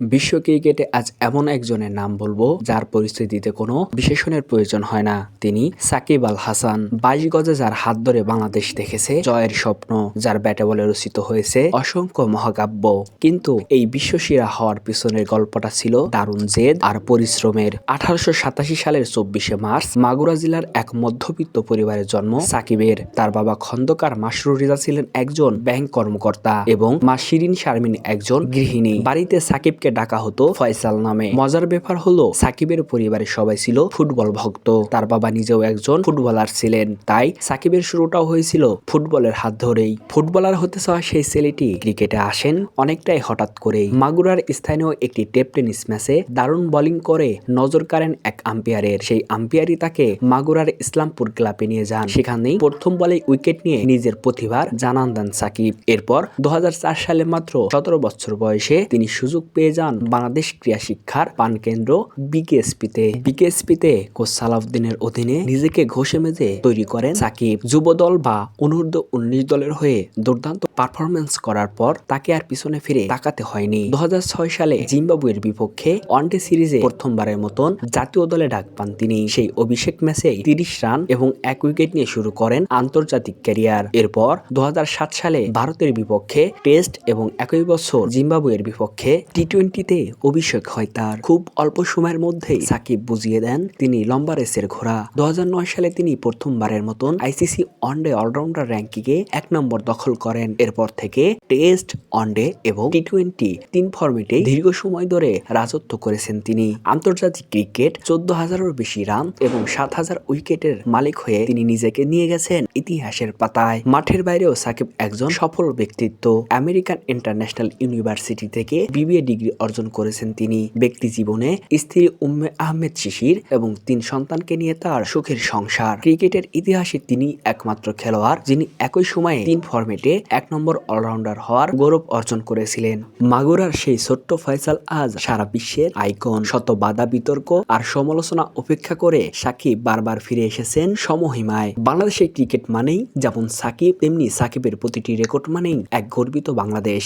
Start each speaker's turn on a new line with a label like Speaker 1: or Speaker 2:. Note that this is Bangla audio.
Speaker 1: বিশ্ব ক্রিকেটে আজ এমন একজনের নাম বলব যার পরিস্থিতিতে কোনো বিশেষণের প্রয়োজন হয় না। তিনি সাকিব আল হাসান। বাইশ গজে যার হাত ধরে বাংলাদেশ দেখেছে, জয়ের স্বপ্ন, যার ব্যাটে বলে রচিত হয়েছে অসংখ্য মহাকাব্য। কিন্তু এই বিশ্বসেরা হওয়ার পিছনের গল্পটা ছিল দারুণ জেদ আর পরিশ্রমের। আঠারোশো সাতাশি সালের চব্বিশে মার্চ, মাগুরা জেলার এক মধ্যবিত্ত পরিবারের জন্ম সাকিবের। তার বাবা খন্দকার মাসরুর রিজা ছিলেন একজন ব্যাংক কর্মকর্তা এবং মা শিরিন শারমিন একজন গৃহিণী। বাড়িতে সাকিবকে ডাকা হতো ফয়সাল নামে। মজার ব্যাপার হলো, সাকিবের পরিবারের সবাই ছিল ফুটবল ভক্ত। তার বাবা নিজেও একজন ফুটবলার ছিলেন। তাই সাকিবের শুরুটাও হয়েছিল ফুটবলের হাত ধরেই। ফুটবলার হতে চাওয়া সেই ছেলেটি ক্রিকেটে আসেন অনেকটাই হঠাৎ করেই। মাগুরার স্থানীয় একটি টেপ টেনিস ম্যাচে দারুণ বোলিং করে নজর কাড়েন এক আম্পায়ারের। সেই আম্পায়ারই তাকে মাগুরার ইসলামপুর ক্লাবে নিয়ে যান। সেখানেই প্রথম বলে উইকেট নিয়ে নিজের প্রতিভার জানান দেন সাকিব। এরপর দু হাজার চার সালে মাত্র সতেরো বছর বয়সে তিনি সুযোগ পেয়ে যান বাংলাদেশ ক্রিয়া শিক্ষার পান পানকেন্দ্র বিকেএসপিতে। বিকেএসপিতে কোচ সালাউদ্দিনের অধীনে নিজেকে ঘষে মেজে তৈরি করেন সাকিব। যুবদল বা অনূর্ধ্ব উনিশ দলের হয়ে দুর্দান্ত পারফরমেন্স করার পর তাকে আর পিছনে ফিরে তাকাতে হয়নি। দু হাজার ছয় সালে জিম্বাবুয়ের বিপক্ষে ওয়ানডে সিরিজে প্রথমবারের মতন জাতীয় দলে ডাক পান তিনি। সেই অভিষেক ম্যাচে তিরিশ রান এবং এক উইকেট নিয়ে শুরু করেন আন্তর্জাতিক ক্যারিয়ার। এরপর দু সালে ভারতের বিপক্ষে টেস্ট এবং একই বছর জিম্বাবুয়ের বিপক্ষে টি টোয়েন্টিতে অভিষেক হয় তার। খুব অল্প সময়ের মধ্যেই সাকিব বুঝিয়ে দেন তিনি লম্বা রেসের ঘোড়া। দু হাজার নয় সালে তিনি প্রথমবারের মতন আইসিসি ওয়ানডে অলরাউন্ডার র্যাঙ্কিংয়ে এক নম্বর দখল করেন। এরপর থেকে টেস্ট, ওয়ানডে এবং টি টোয়েন্টি তিন ফর্মেটে দীর্ঘ সময় ধরে রাজত্ব করেছেন তিনি। আন্তর্জাতিক ক্রিকেট চোদ্দ হাজারের বেশি রান এবং সাত হাজার উইকেটের মালিক হয়ে তিনি নিজেকে নিয়ে গেছেন ইতিহাসের পাতায়। মাঠের বাইরেও সাকিব একজন সফল ব্যক্তিত্ব। আমেরিকান ইন্টারন্যাশনাল ইউনিভার্সিটি থেকে বিবিএ ডিগ্রি অর্জন করেছেন তিনি। ব্যক্তি জীবনে স্ত্রী উম্মে আহমেদ শিশির এবং তিন সন্তানকে নিয়ে তার সুখের সংসার। ক্রিকেটের ইতিহাসে তিনি একমাত্র খেলোয়াড় যিনি একই সময়ে তিন ফর্মেটে এক নম্বর অলরাউন্ডার হওয়ার গৌরব অর্জন করেছিলেন। মাগুরার সেই ছোট্ট ফয়সাল আজ সারা বিশ্বের আইকন, শত বাধা বিতর্ক আর সমালোচনা উপেক্ষা করে সাকিব বারবার ফিরে এসেছেন সমহিমায়। বাংলাদেশের ক্রিকেট মানেই যেমন সাকিব, তেমনি সাকিবের প্রতিটি রেকর্ড মানেই এক গর্বিত বাংলাদেশ।